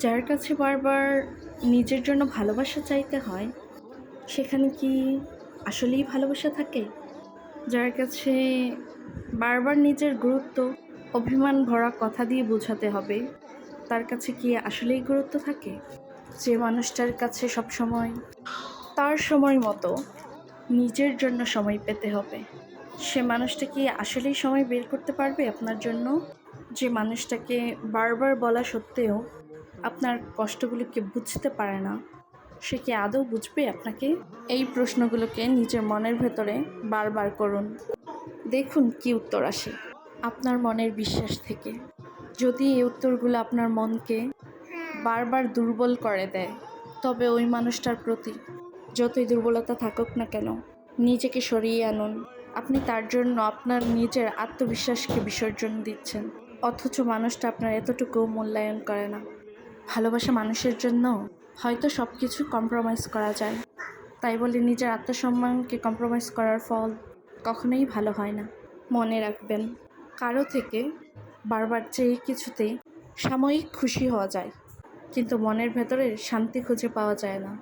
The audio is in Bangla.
যার কাছে বারবার নিজের জন্য ভালোবাসা চাইতে হয়, সেখানে কি আসলেই ভালোবাসা থাকে? যার কাছে বারবার নিজের গুরুত্ব, অভিমান ভরা কথা দিয়ে বোঝাতে হবে, তার কাছে কি আসলেই গুরুত্ব থাকে? যে মানুষটার কাছে সবসময়, তার সময় মতো নিজের জন্য সময় পেতে হবে। সে মানুষটা কি আসলেই সময় বের করতে পারবে আপনার জন্য? যে মানুষটাকে বারবার বলা সত্ত্বেও আপনার কষ্টগুলোকে বুঝতে পারে না, সে কি আদৌ বুঝবে আপনাকে? এই প্রশ্নগুলোকে নিজের মনের ভেতরে বারবার করুন। দেখুন কি উত্তর আসে আপনার মনের বিশ্বাস থেকে। যদি এই উত্তরগুলো আপনার মনকে বারবার দুর্বল করে দেয়, তবে ওই মানুষটার প্রতি যতই দুর্বলতা থাকুক না কেন, নিজেকে সরিয়ে আনুন। আপনি তার জন্য আপনার নিজের আত্মবিশ্বাসকে বিসর্জন দিচ্ছেন, অথচ মানুষটা আপনার এতটুকু মূল্যায়ন করে না। ভালোবাসা মানুষের জন্য হয়তো সব কিছু কম্প্রোমাইজ করা যায়। তাই বলে নিজের আত্মসম্মানকে কম্প্রোমাইজ করার ফল কখনোই ভালো হয় না। মনে রাখবেন, কারও থেকে বারবার চেয়ে কিছুতে সাময়িক খুশি হওয়া যায়, কিন্তু মনের ভেতরে শান্তি খুঁজে পাওয়া যায় না।